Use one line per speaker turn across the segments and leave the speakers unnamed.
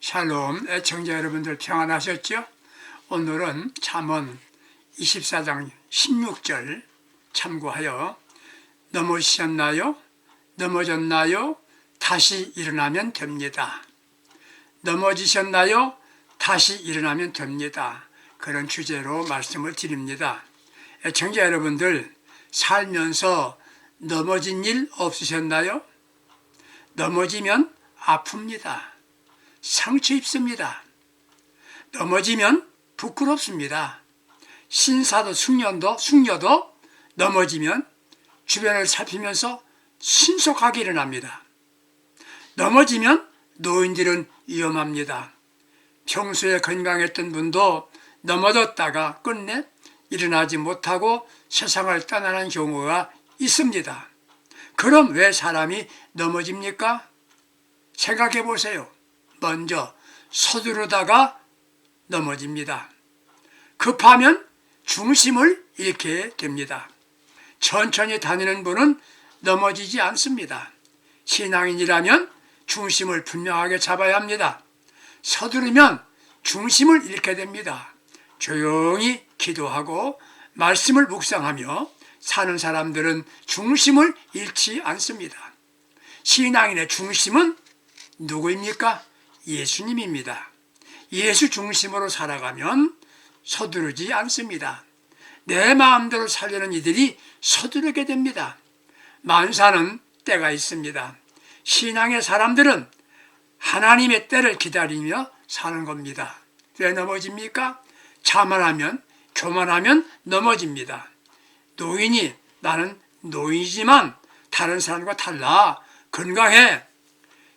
샬롬 애청자 여러분들 평안하셨죠? 오늘은 잠언 24장 16절 참고하여 넘어지셨나요? 넘어졌나요? 다시 일어나면 됩니다. 넘어지셨나요? 다시 일어나면 됩니다. 그런 주제로 말씀을 드립니다. 애청자 여러분들 살면서 넘어진 일 없으셨나요? 넘어지면 아픕니다. 상처 입습니다. 넘어지면 부끄럽습니다. 신사도 숙련도 숙녀도 넘어지면 주변을 살피면서 신속하게 일어납니다. 넘어지면 노인들은 위험합니다. 평소에 건강했던 분도 넘어졌다가 끝내 일어나지 못하고 세상을 떠나는 경우가 있습니다. 그럼 왜 사람이 넘어집니까? 생각해 보세요. 먼저 서두르다가 넘어집니다. 급하면 중심을 잃게 됩니다. 천천히 다니는 분은 넘어지지 않습니다. 신앙인이라면 중심을 분명하게 잡아야 합니다. 서두르면 중심을 잃게 됩니다. 조용히 기도하고 말씀을 묵상하며 사는 사람들은 중심을 잃지 않습니다. 신앙인의 중심은 누구입니까? 예수님입니다. 예수 중심으로 살아가면 서두르지 않습니다. 내 마음대로 살려는 이들이 서두르게 됩니다. 만사는 때가 있습니다. 신앙의 사람들은 하나님의 때를 기다리며 사는 겁니다. 왜 넘어집니까? 자만하면, 교만하면 넘어집니다. 노인이 나는 노인이지만 다른 사람과 달라 건강해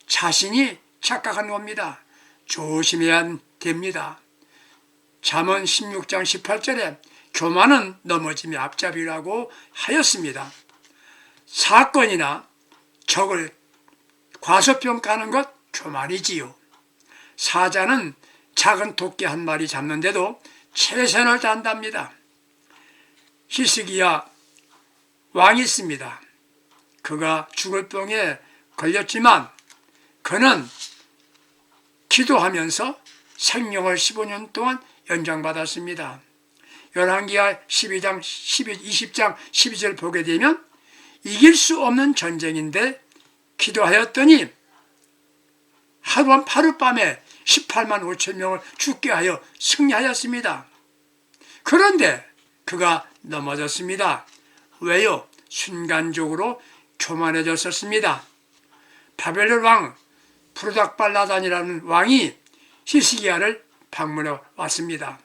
자신이 착각한 겁니다. 조심해야 됩니다. 잠언 16장 18절에 교만은 넘어짐의 앞잡이라고 하였습니다. 사건이나 적을 과소평가하는 것 교만이지요. 사자는 작은 토끼 한 마리 잡는데도 최선을 다한답니다. 히스기야 왕이 있습니다. 그가 죽을 병에 걸렸지만 그는 기도하면서 생명을 15년 동안 연장받았습니다. 열왕기하 12장 12, 20장 12절 보게 되면 이길 수 없는 전쟁인데 기도하였더니 하루, 하룻밤에 18만 5천 명을 죽게 하여 승리하였습니다. 그런데 그가 넘어졌습니다. 왜요? 순간적으로 교만해졌었습니다. 바벨론 왕 프로닥발라단이라는 왕이 히스기야를 방문해 왔습니다.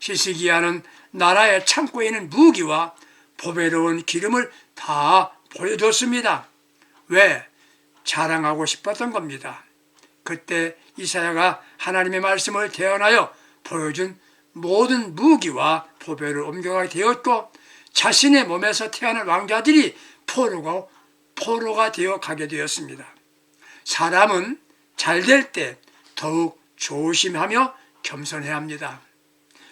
히스기야는 나라의 창고에 있는 무기와 보배로운 기름을 다 보여줬습니다. 왜? 자랑하고 싶었던 겁니다. 그때 이사야가 하나님의 말씀을 대언하여 보여준 모든 무기와 보배를 옮겨가게 되었고 자신의 몸에서 태어난 왕자들이 포로가, 포로가 되어 가게 되었습니다. 사람은 잘 될 때 더욱 조심하며 겸손해야 합니다.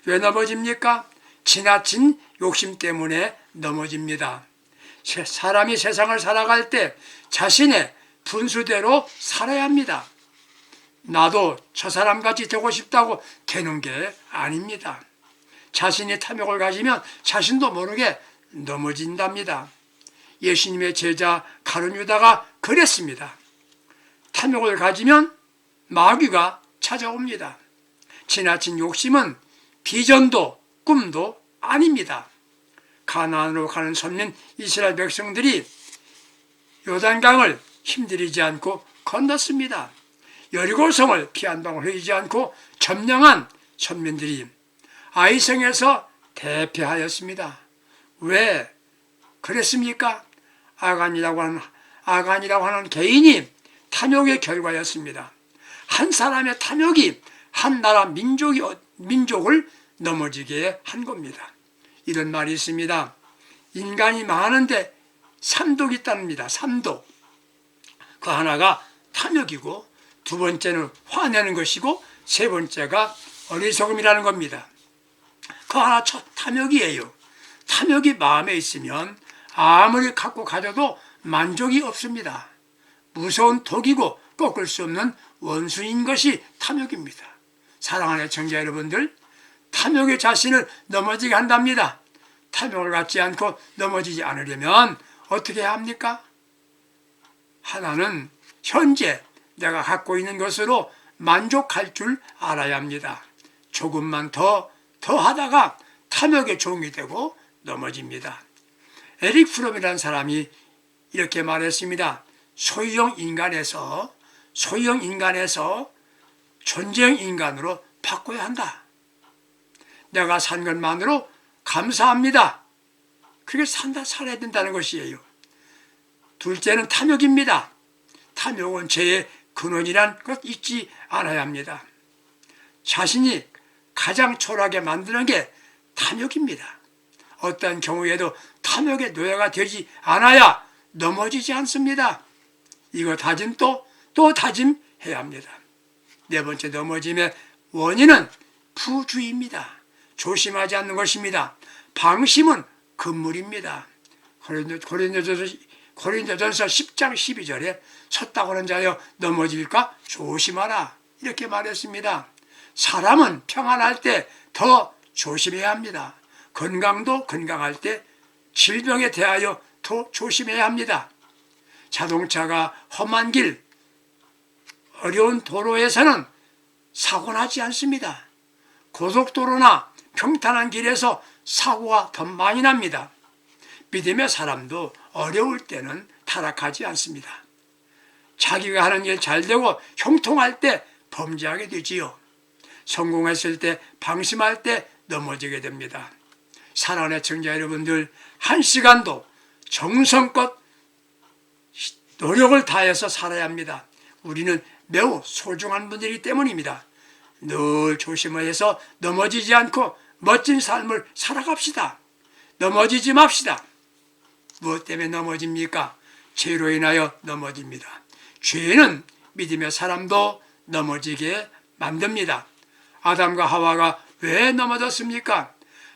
왜 넘어집니까? 지나친 욕심 때문에 넘어집니다. 사람이 세상을 살아갈 때 자신의 분수대로 살아야 합니다. 나도 저 사람같이 되고 싶다고 되는 게 아닙니다. 자신이 탐욕을 가지면 자신도 모르게 넘어진답니다. 예수님의 제자 가룟 유다가 그랬습니다. 탐욕을 가지면 마귀가 찾아옵니다. 지나친 욕심은 비전도 꿈도 아닙니다. 가나안으로 가는 선민 이스라엘 백성들이 요단강을 힘들이지 않고 건넜습니다. 여리고성을 피한 방울 흘리지 않고 점령한 선민들이 아이성에서 대패하였습니다. 왜 그랬습니까? 아간이라고 하는 아간이라고 하는 개인이 탐욕의 결과였습니다. 한 사람의 탐욕이 한 나라 민족이 민족을 넘어지게 한 겁니다. 이런 말이 있습니다. 인간이 많은데 삼독이 있답니다. 삼독. 그 하나가 탐욕이고 두 번째는 화내는 것이고 세 번째가 어리석음이라는 겁니다. 그 하나 첫 탐욕이에요. 탐욕이 마음에 있으면 아무리 갖고 가져도 만족이 없습니다. 무서운 독이고 꺾을 수 없는 원수인 것이 탐욕입니다. 사랑하는 청자 여러분들, 탐욕의 자신을 넘어지게 한답니다. 탐욕을 갖지 않고 넘어지지 않으려면 어떻게 해야 합니까? 하나는 현재 내가 갖고 있는 것으로 만족할 줄 알아야 합니다. 조금만 더, 더 하다가 탐욕의 종이 되고 넘어집니다. 에릭 프롬이라는 사람이 이렇게 말했습니다. 소형 인간에서, 소형 인간에서 존재형 인간으로 바꿔야 한다. 내가 산 것만으로 감사합니다. 그게 산다, 살아야 된다는 것이에요. 둘째는 탐욕입니다. 탐욕은 죄의 근원이란 것 잊지 않아야 합니다. 자신이 가장 초라하게 만드는 게 탐욕입니다. 어떤 경우에도 탐욕의 노예가 되지 않아야 넘어지지 않습니다. 이거 다짐 또, 또 다짐해야 합니다. 네 번째 넘어짐의 원인은 부주의입니다. 조심하지 않는 것입니다. 방심은 금물입니다. 고린도전서 고린도전서 10장 12절에 섰다고 하는 자여 넘어질까 조심하라 이렇게 말했습니다. 사람은 평안할 때 더 조심해야 합니다. 건강도 건강할 때 질병에 대하여 더 조심해야 합니다. 자동차가 험한 길, 어려운 도로에서는 사고 나지 않습니다. 고속도로나 평탄한 길에서 사고가 더 많이 납니다. 믿음의 사람도 어려울 때는 타락하지 않습니다. 자기가 하는 일 잘 되고 형통할 때 범죄하게 되지요. 성공했을 때 방심할 때 넘어지게 됩니다. 사랑하는 청자 여러분들 한 시간도 정성껏 노력을 다해서 살아야 합니다. 우리는 매우 소중한 분들이기 때문입니다. 늘 조심해서 넘어지지 않고 멋진 삶을 살아갑시다. 넘어지지 맙시다. 무엇 때문에 넘어집니까? 죄로 인하여 넘어집니다. 죄는 믿음의 사람도 넘어지게 만듭니다. 아담과 하와가 왜 넘어졌습니까?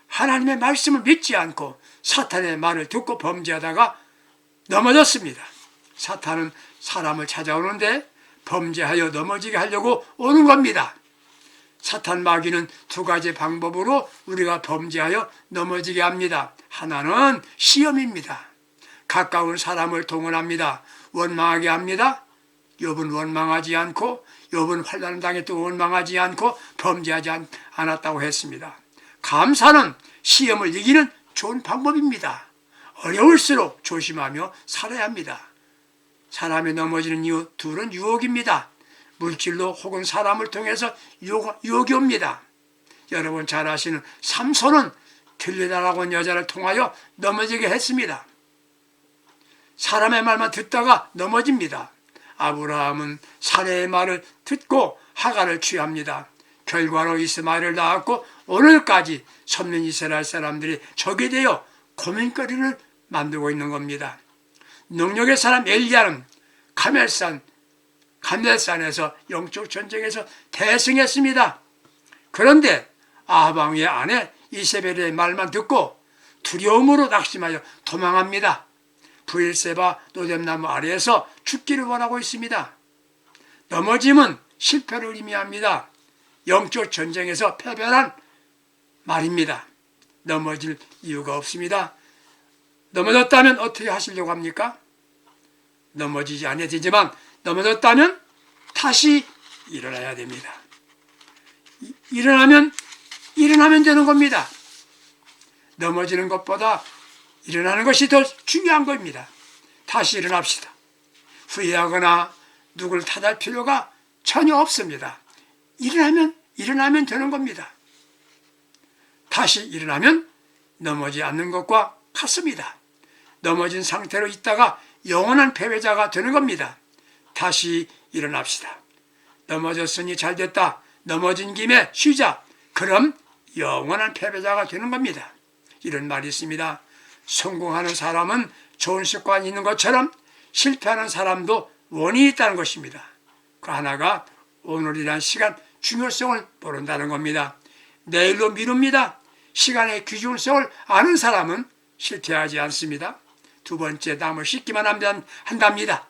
하나님의 말씀을 믿지 않고 사탄의 말을 듣고 범죄하다가 넘어졌습니다. 사탄은 사람을 찾아오는데 범죄하여 넘어지게 하려고 오는 겁니다. 사탄 마귀는 두 가지 방법으로 우리가 범죄하여 넘어지게 합니다. 하나는 시험입니다. 가까운 사람을 동원합니다. 원망하게 합니다. 욥은 원망하지 않고 욥은 환난을 당했도 원망하지 않고 범죄하지 않았다고 했습니다. 감사는 시험을 이기는 좋은 방법입니다. 어려울수록 조심하며 살아야 합니다. 사람이 넘어지는 이유 둘은 유혹입니다. 물질로 혹은 사람을 통해서 유혹, 유혹이 옵니다. 여러분 잘 아시는 삼손은 들리다라고 하는 여자를 통하여 넘어지게 했습니다. 사람의 말만 듣다가 넘어집니다. 아브라함은 사례의 말을 듣고 하가를 취합니다. 결과로 이스마엘을 낳았고 오늘까지 선민 이스라엘 사람들이 적이 되어 고민거리를 만들고 있는 겁니다. 능력의 사람 엘리야는 카멜산 감멜산에서 영적 전쟁에서 대승했습니다. 그런데 아방의 아내 이세벨의 말만 듣고 두려움으로 낙심하여 도망합니다. 부일세바 노뎀나무 아래에서 죽기를 원하고 있습니다. 넘어짐은 실패를 의미합니다. 영적 전쟁에서 패배한 말입니다. 넘어질 이유가 없습니다. 넘어졌다면 어떻게 하시려고 합니까? 넘어지지 않아야 되지만 넘어졌다면 다시 일어나야 됩니다. 일어나면 일어나면 되는 겁니다. 넘어지는 것보다 일어나는 것이 더 중요한 겁니다. 다시 일어납시다. 후회하거나 누굴 탓할 필요가 전혀 없습니다. 일어나면 일어나면 되는 겁니다. 다시 일어나면 넘어지 않는 것과 같습니다. 넘어진 상태로 있다가 영원한 패배자가 되는 겁니다. 다시 일어납시다. 넘어졌으니 잘 됐다. 넘어진 김에 쉬자. 그럼 영원한 패배자가 되는 겁니다. 이런 말이 있습니다. 성공하는 사람은 좋은 습관이 있는 것처럼 실패하는 사람도 원인이 있다는 것입니다. 그 하나가 오늘이란 시간 중요성을 모른다는 겁니다. 내일로 미룹니다. 시간의 귀중성을 아는 사람은 실패하지 않습니다. 두 번째, 남을 씻기만 하면 한답니다.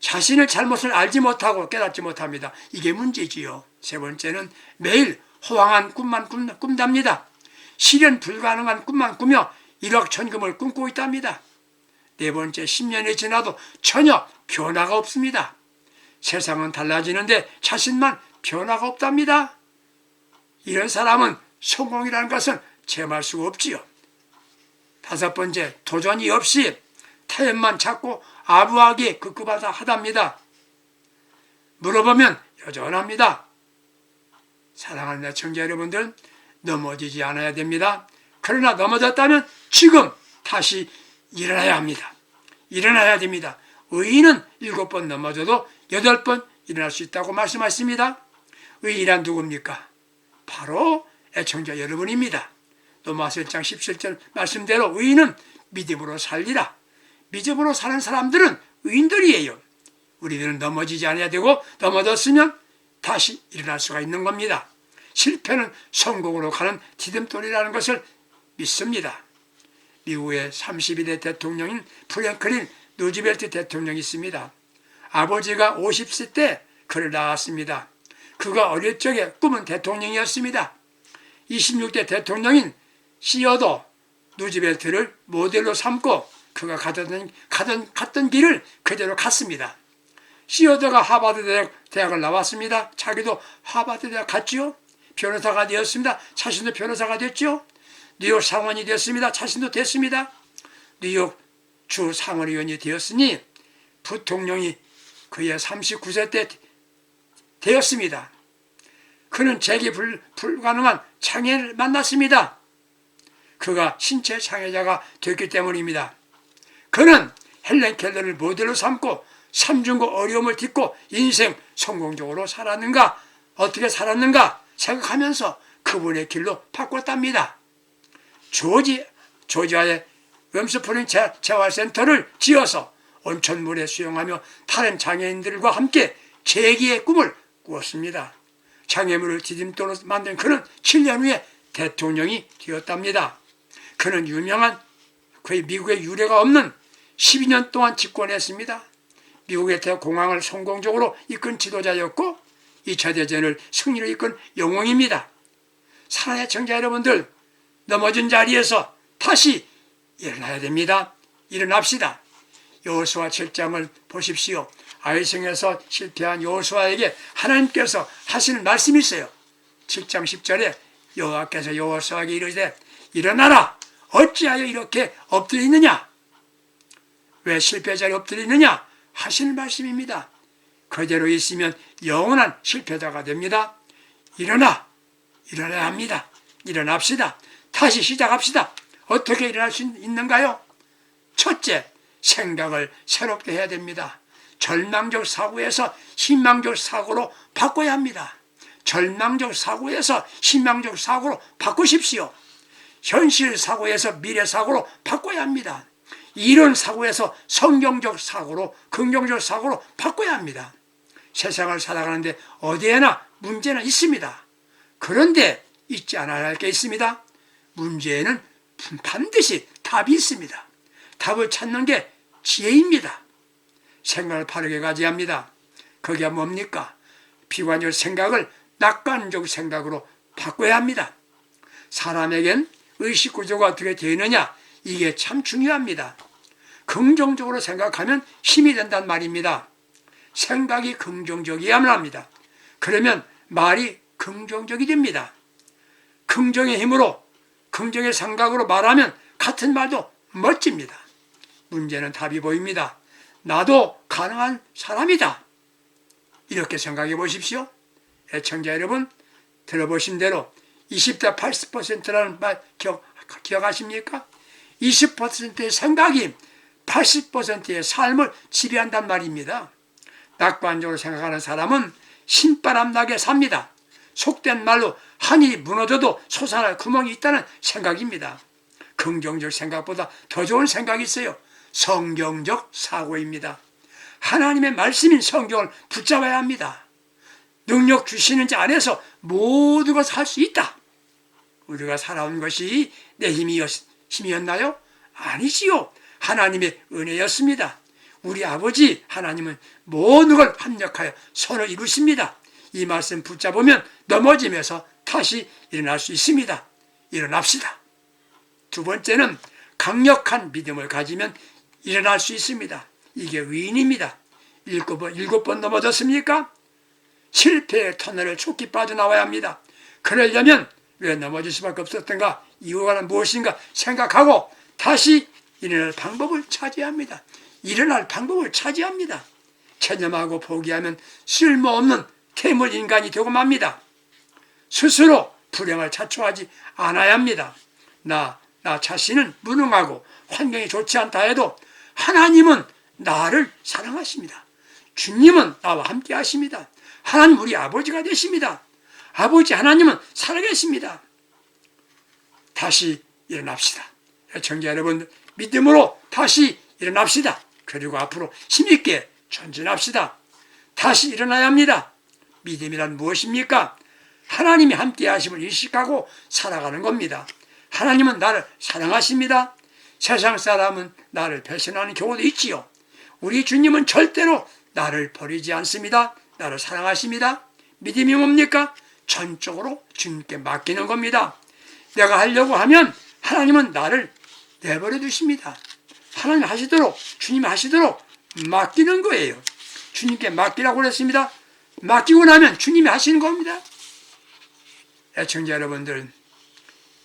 자신의 잘못을 알지 못하고 깨닫지 못합니다. 이게 문제지요. 세 번째는 매일 호황한 꿈만 꾼, 꾼답니다. 실현 불가능한 꿈만 꾸며 일억천금을 꿈꾸고 있답니다. 네 번째, 10년이 지나도 전혀 변화가 없습니다. 세상은 달라지는데 자신만 변화가 없답니다. 이런 사람은 성공이라는 것은 제말 수가 없지요. 다섯 번째, 도전이 없이 타협만 찾고 아부하게 급급하다 하답니다. 물어보면 여전합니다. 사랑하는 애청자 여러분들, 넘어지지 않아야 됩니다. 그러나 넘어졌다면 지금 다시 일어나야 합니다. 일어나야 됩니다. 의인은 일곱 번 넘어져도 여덟 번 일어날 수 있다고 말씀하십니다. 의인이란 누굽니까? 바로 애청자 여러분입니다. 로마서 1장 17절 말씀대로 의인은 믿음으로 살리라. 믿음으로 사는 사람들은 의인들이에요. 우리들은 넘어지지 않아야 되고 넘어졌으면 다시 일어날 수가 있는 겁니다. 실패는 성공으로 가는 디딤돌이라는 것을 믿습니다. 미국의 32대 대통령인 프랭클린 루즈벨트 대통령이 있습니다. 아버지가 50세 때 그를 낳았습니다. 그가 어릴 적에 꿈은 대통령이었습니다. 26대 대통령인 시어도 루즈벨트를 모델로 삼고 그가 가던, 가던, 갔던 길을 그대로 갔습니다. 시어더가 하버드 대학, 대학을 나왔습니다. 자기도 하버드 대학 갔지요. 변호사가 되었습니다. 자신도 변호사가 됐죠. 뉴욕 상원이 됐습니다. 자신도 됐습니다. 뉴욕 주 상원의원이 되었으니 부통령이 그의 39세 때 되었습니다. 그는 재기 불, 불가능한 장애를 만났습니다. 그가 신체 장애자가 됐기 때문입니다. 그는 헬렌 켈러를 모델로 삼고 삼중고 어려움을 딛고 인생 성공적으로 살았는가 어떻게 살았는가 생각하면서 그분의 길로 바꿨답니다. 조지 조지아의 웸스프링 재활센터를 지어서 온천물에 수영하며 다른 장애인들과 함께 재기의 꿈을 꾸었습니다. 장애물을 디딤돌로 만든 그는 7년 후에 대통령이 되었답니다. 그는 유명한 거의 미국의 유례가 없는 12년 동안 집권했습니다. 미국의 대공황을 성공적으로 이끈 지도자였고 2차 대전을 승리로 이끈 영웅입니다. 사랑의 청자 여러분들 넘어진 자리에서 다시 일어나야 됩니다. 일어납시다. 여호수아 7장을 보십시오. 아이성에서 실패한 여호수아에게 하나님께서 하시는 말씀이 있어요. 7장 10절에 여호와께서 여호수아에게 이르되 일어나라 어찌하여 이렇게 엎드려 있느냐 왜 실패자리 엎드려 있느냐 하시는 말씀입니다. 그대로 있으면 영원한 실패자가 됩니다. 일어나 일어나야 합니다. 일어납시다. 다시 시작합시다. 어떻게 일어날 수 있는가요? 첫째, 생각을 새롭게 해야 됩니다. 절망적 사고에서 희망적 사고로 바꿔야 합니다. 절망적 사고에서 희망적 사고로 바꾸십시오. 현실 사고에서 미래 사고로 바꿔야 합니다. 이런 사고에서 성경적 사고로 긍정적 사고로 바꿔야 합니다. 세상을 살아가는데 어디에나 문제는 있습니다. 그런데 잊지 않아야 할 게 있습니다. 문제에는 반드시 답이 있습니다. 답을 찾는 게 지혜입니다. 생각을 바르게 가져야 합니다. 그게 뭡니까? 비관적 생각을 낙관적 생각으로 바꿔야 합니다. 사람에겐 의식 구조가 어떻게 되느냐 이게 참 중요합니다. 긍정적으로 생각하면 힘이 된단 말입니다. 생각이 긍정적이어야만 합니다. 그러면 말이 긍정적이 됩니다. 긍정의 힘으로 긍정의 생각으로 말하면 같은 말도 멋집니다. 문제는 답이 보입니다. 나도 가능한 사람이다. 이렇게 생각해 보십시오. 애청자 여러분, 들어보신 대로 20대 80%라는 말 기억, 기억하십니까? 20%의 생각이 80%의 삶을 지배한단 말입니다. 낙관적으로 생각하는 사람은 신바람 나게 삽니다. 속된 말로 하늘이 무너져도 솟아날 구멍이 있다는 생각입니다. 긍정적 생각보다 더 좋은 생각이 있어요. 성경적 사고입니다. 하나님의 말씀인 성경을 붙잡아야 합니다. 능력 주시는 자 안에서 것을 할수 있다. 우리가 살아온 것이 내 힘이었, 힘이었나요? 아니지요. 하나님의 은혜였습니다. 우리 아버지 하나님은 모든 걸 합력하여 선을 이루십니다. 이 말씀 붙잡으면 넘어지면서 다시 일어날 수 있습니다. 일어납시다. 두 번째는 강력한 믿음을 가지면 일어날 수 있습니다. 이게 위인입니다. 일곱 번, 일곱 번 넘어졌습니까? 실패의 터널을 촉히 빠져나와야 합니다. 그러려면 왜 넘어질 수밖에 없었던가 이유가 무엇인가 생각하고 다시 일어날 방법을 찾아야 합니다. 일어날 방법을 찾아야 합니다. 체념하고 포기하면 쓸모없는 퇴물 인간이 되고 맙니다. 스스로 불행을 자초하지 않아야 합니다. 나, 나 자신은 무능하고 환경이 좋지 않다 해도 하나님은 나를 사랑하십니다. 주님은 나와 함께 하십니다. 하나님 우리 아버지가 되십니다. 아버지 하나님은 살아계십니다. 다시 일어납시다. 청자 여러분 믿음으로 다시 일어납시다. 그리고 앞으로 힘있게 전진합시다. 다시 일어나야 합니다. 믿음이란 무엇입니까? 하나님이 함께 하심을 인식하고 살아가는 겁니다. 하나님은 나를 사랑하십니다. 세상 사람은 나를 배신하는 경우도 있지요. 우리 주님은 절대로 나를 버리지 않습니다. 나를 사랑하십니다. 믿음이 뭡니까? 전적으로 주님께 맡기는 겁니다. 내가 하려고 하면 하나님은 나를 내버려 두십니다. 하나님 하시도록 주님 하시도록 맡기는 거예요. 주님께 맡기라고 그랬습니다. 맡기고 나면 주님이 하시는 겁니다. 애청자 여러분들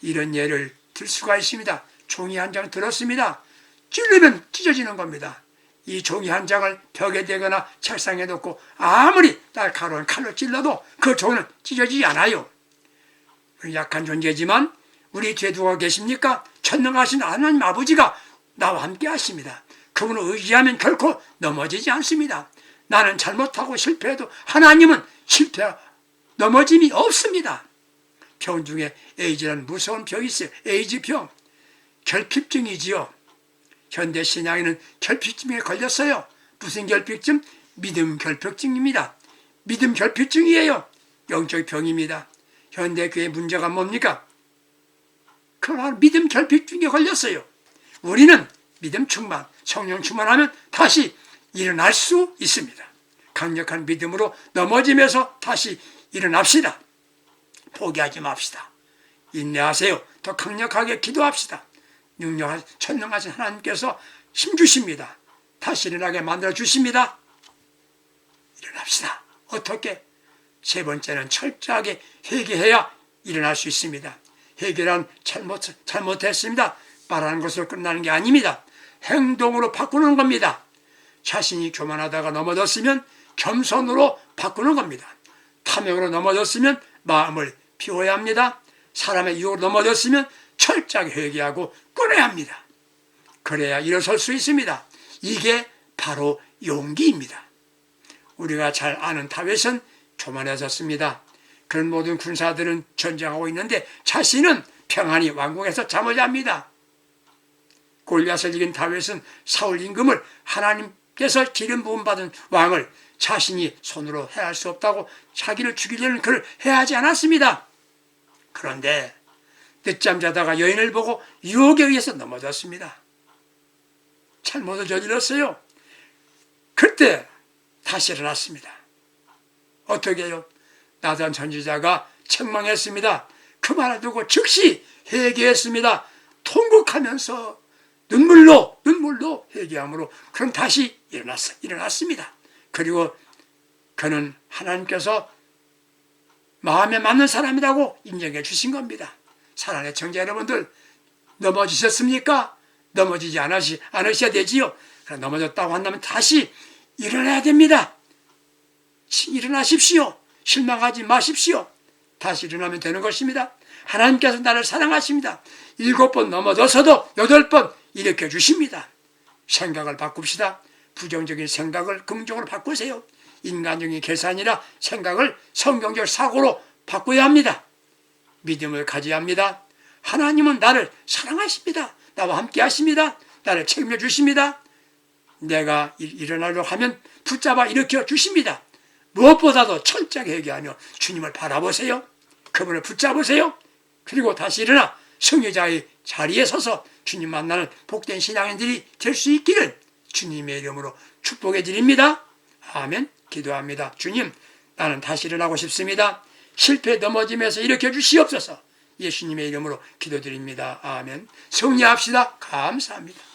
이런 예를 들 수가 있습니다. 종이 한 장 들었습니다. 찔르면 찢어지는 겁니다. 이 종이 한 장을 벽에 대거나 책상에 놓고 아무리 날카로운 칼로 찔러도 그 종은 찢어지지 않아요. 약한 존재지만 우리 뒤에 누가 계십니까? 전능하신 하나님 아버지가 나와 함께 하십니다. 그분을 의지하면 결코 넘어지지 않습니다. 나는 잘못하고 실패해도 하나님은 실패, 넘어짐이 없습니다. 병 중에 에이즈라는 무서운 병이 있어요. 에이즈 병. 결핍증이지요. 현대 신앙에는 결핍증에 걸렸어요. 무슨 결핍증? 믿음 결핍증입니다. 믿음 결핍증이에요. 영적 병입니다. 현대 교회 문제가 뭡니까? 그러나 믿음 결핍증에 걸렸어요. 우리는 믿음 충만, 성령 충만하면 다시 일어날 수 있습니다. 강력한 믿음으로 넘어지면서 다시 일어납시다. 포기하지 맙시다. 인내하세요. 더 강력하게 기도합시다. 능력하, 천능하신 하나님께서 힘 주십니다. 다시 일어나게 만들어 주십니다. 일어납시다. 어떻게? 세 번째는 철저하게 회개해야 일어날 수 있습니다. 회개란 잘못, 잘못했습니다. 말하는 것으로 끝나는 게 아닙니다. 행동으로 바꾸는 겁니다. 자신이 교만하다가 넘어졌으면 겸손으로 바꾸는 겁니다. 탐욕으로 넘어졌으면 마음을 비워야 합니다. 사람의 유혹으로 넘어졌으면 철저하게 회개하고 끊어야 합니다. 그래야 일어설 수 있습니다. 이게 바로 용기입니다. 우리가 잘 아는 다윗은 교만해졌습니다. 그런 모든 군사들은 전쟁하고 있는데 자신은 평안히 왕궁에서 잠을 잡니다. 골리앗을 이긴 다윗은 사울 임금을 하나님께서 기름 부음 받은 왕을 자신이 손으로 해할 수 없다고 자기를 죽이려는 그를 해하지 않았습니다. 그런데 늦잠 자다가 여인을 보고 유혹에 의해서 넘어졌습니다. 잘못을 저질렀어요. 그때 다시 일어났습니다. 어떻게 해요? 나단 전지자가 책망했습니다. 그 말을 두고 즉시 회개했습니다. 통곡하면서 눈물로 눈물로 회개함으로 그럼 다시 일어났어 일어났습니다. 그리고 그는 하나님께서 마음에 맞는 사람이라고 인정해 주신 겁니다. 사랑의 청자 여러분들 넘어지셨습니까? 넘어지지 않으시, 않으셔야 되지요. 넘어졌다고 한다면 다시 일어나야 됩니다. 일어나십시오. 실망하지 마십시오. 다시 일어나면 되는 것입니다. 하나님께서 나를 사랑하십니다. 일곱 번 넘어져서도 여덟 번 일으켜 주십니다. 생각을 바꿉시다. 부정적인 생각을 긍정으로 바꾸세요. 인간적인 계산이라 생각을 성경적 사고로 바꿔야 합니다. 믿음을 가져야 합니다. 하나님은 나를 사랑하십니다. 나와 함께 하십니다. 나를 책임져 주십니다. 내가 일어나려고 하면 붙잡아 일으켜 주십니다. 무엇보다도 철저하게 회개하며 주님을 바라보세요. 그분을 붙잡으세요. 그리고 다시 일어나 성유자의 자리에 서서 주님 만나는 복된 신앙인들이 될 수 있기를 주님의 이름으로 축복해 드립니다. 아멘. 기도합니다. 주님, 나는 다시 일어나고 싶습니다. 실패 넘어짐에서 일으켜 주시옵소서. 예수님의 이름으로 기도드립니다. 아멘. 승리합시다. 감사합니다.